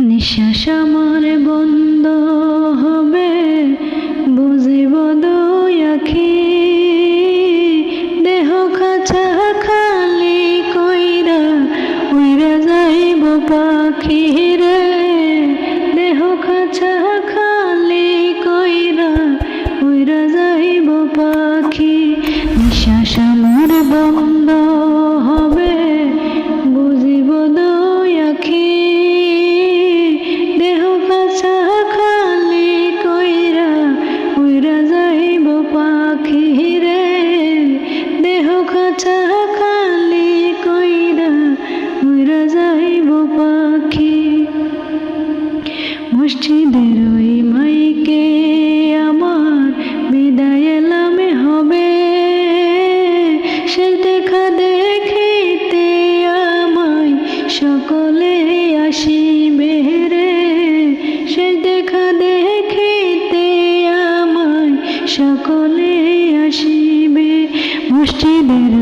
নিঃশ্বাস আমার বন্ধ। আমার বন্ধ হবে, বুঝিব দয়াখি দেহ কাছা খালি কইরা উইরা যাইব পাখি রে। দেহ কাছা estileira.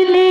দিলে